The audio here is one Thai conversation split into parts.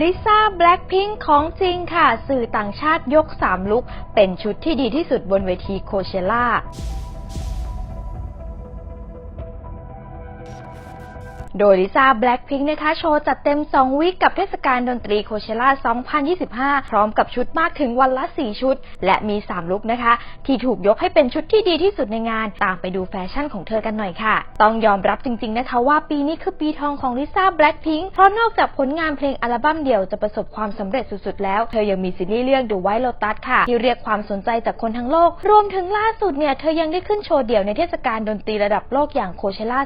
ลิซ่าแบล็คพิงของจริงค่ะ สื่อต่างชาติยก 3 ลุกเป็นชุดที่ดีที่สุดบนเวทีโคเชล่า โดยลิซ่าแบล็ k พิงค์นะคะโชว์จัดเต็ม 2 วิคกับเทศกาลดนตรีโคเชล่า 2025 พร้อมกับชุดมากถึงวันละ 4 ชุด และมี 3 ลุคนะคะ ที่ถูกยกให้เป็นชุดที่ดีที่สุดในงาน ตามไปดูแฟชั่นของเธอกันหน่อยค่ะ ต้องยอมรับจริง ๆ นะคะว่าปีนี้คือปีทองของลิซ่าแบล็ k พิงค์เพราะนอกจากผลงานเพลงอัลบั้มเดี่ยวจะประสบความสำเร็จสุดๆ แล้ว เธอยังมีซีรีส์เรื่อง The White Lotus ค่ะ ที่เรียกความสนใจจากคนทั้งโลก รวมถึงล่าสุดเนี่ยเธอยังได้ขึ้นโชว์เดี่ยวในเทศกาลดนตรีระดับโลกอย่างโคเชล่า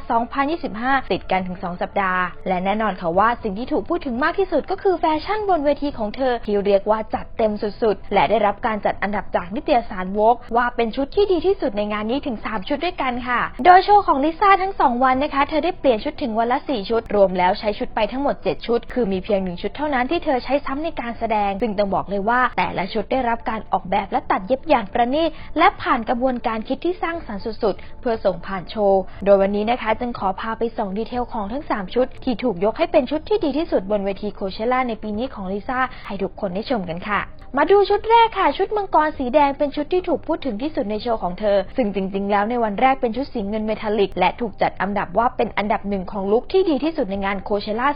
2025 ติดกันถึง2 สัปดาห์ และแน่นอนค่ะว่าสิ่งที่ถูกพูดถึงมากที่สุดก็คือแฟชั่นบนเวทีของเธอ ที่เรียกว่าจัดเต็มสุดๆ และได้รับการจัดอันดับจากนิตยสารวกว่าเป็นชุดที่ดีที่สุดในงานนี้ถึง 3 ชุดด้วยกันค่ะ โดยโชว์ของลิซ่าทั้ง 2 วันนะคะ เธอได้เปลี่ยนชุดถึงวันละ 4 ชุด รวมแล้วใช้ชุดไปทั้งหมด 7 ชุด คือมีเพียงหนึ่งชุดเท่านั้นที่เธอใช้ซ้ำในการแสดง ซึ่งต้องบอกเลยว่า แต่ละชุดได้รับการออกแบบและตัดเย็บอย่างประณีตและผ่านกระบวนการคิดที่สร้างสรรค์สุดๆ เพื่อส่งผ่านโชว์ โดยวันนี้นะคะจึงขอพาไปส่องดีเทลของทั้ง 3 ชุด ที่ถูกยกให้เป็นชุดที่ดีที่สุดบนเวทีโคเชล่าในปีนี้ของลิซ่าให้ทุกคนได้ชมกันค่ะ มาดูชุดแรกค่ะ ชุดมังกรสีแดงเป็นชุดที่ถูกพูดถึงที่สุดในโชว์ของเธอ ซึ่งจริง ๆ แล้วในวันแรกเป็นชุดสีเงินเมทัลลิก และถูกจัดอันดับว่าเป็นอันดับหนึ่งของลุคที่ดีที่สุดในงานโคเชล่า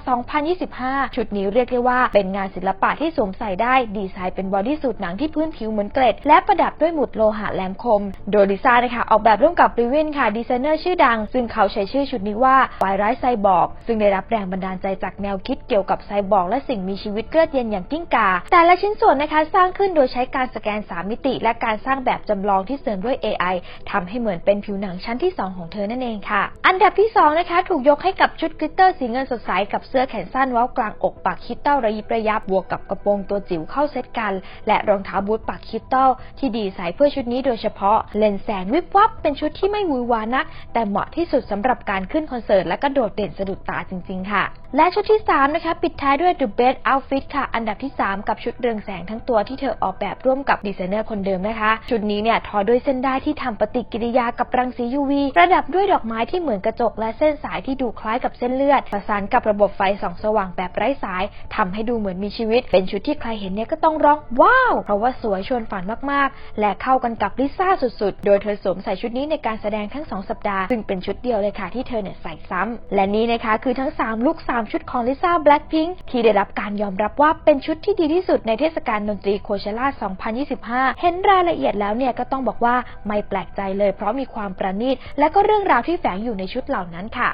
2025 ชุดนี้เรียกได้ว่าเป็นงานศิลปะที่สวมใส่ได้ดีไซน์เป็นบอดี้สูทหนังที่พื้นผิวเหมือนเกล็ด และประดับด้วยหมุดโลหะแหลมคม โดยลิซ่านะคะออกแบบร่วมกับริวินค่ะดีไซเนอร์ชื่อดัง ซึ่งเขาใช้ชื่อชุดนี้ว่าไวไรไซบอร์กซึ่งได้รับแรงบันดาลใจจากแนวคิดเกี่ยวกับไซบอร์กและสิ่งมีชีวิตเลือดเย็นอย่างกิ้งก่าแต่ละชิ้นส่วนนะคะสร้างขึ้นโดยใช้การสแกน 3 มิติ และการสร้างแบบจำลองที่เสริมด้วย AI ทำให้เหมือนเป็นผิวหนังชั้นที่ 2 ของเธอนั่นเองค่ะ อันดับที่ 2 นะคะ ถูกยกให้กับชุดกลิตเตอร์สีเงินสดใสกับเสื้อแขนสั้นว้ากลางอกปักคิตเต้าระยิบระยับบวกกับกระโปรงตัวจิ๋วเข้าเซตกัน และรองเท้าบูทปักคิตเต้าที่ดีไซน์เพื่อชุดนี้โดยเฉพาะเลนส์แสงวิบวับเป็นชุดที่ไม่วือหวานัก แต่เหมาะที่สุดสำหรับการขึ้นคอนเสิร์ตและก็โดดเด่นสะดุดตาจริง ๆ ค่ะ และชุดที่ 3 นะคะ ปิดท้ายด้วย The Best Outfit ค่ะ อันดับที่ 3 กับชุดเรืองแสงทั้งตัวที่เธอออกแบบร่วมกับดีไซเนอร์คนเดิมนะคะ ชุดนี้เนี่ยทอด้วยเส้นได้ที่ทำปฏิกิริยากับรังสี UV ประดับด้วยดอกไม้ที่เหมือนกระจก และเส้นสายที่ดูคล้ายกับเส้นเลือด ประสานกับระบบไฟส่องสว่างแบบไร้สายทำให้ดูเหมือนมีชีวิต เป็นชุดที่ใครเห็นเนี่ยก็ต้องร้องว้าว เพราะว่าสวยชวนฝันมากๆ และเข้ากันกับลิซ่าสุดๆ โดยเธอสวมใส่ชุดนี้ในการแสดงทั้ง 2 สัปดาห์ ซึ่งเป็นชุดเดียวเลยค่ะที่เธอเนี่ยใส่ซ้ำและนี้นะคะคือทั้ง 3 ลุก3 ชุดของลิซ่าแบล็คพิงค์ที่ได้รับการยอมรับว่าเป็นชุดที่ดีที่สุดในเทศกาลดนตรีโคเชล่า 2025 เห็นรายละเอียดแล้วเนี่ยก็ต้องบอกว่าไม่แปลกใจเลยเพราะมีความประณีตและก็เรื่องราวที่แฝงอยู่ในชุดเหล่านั้นค่ะ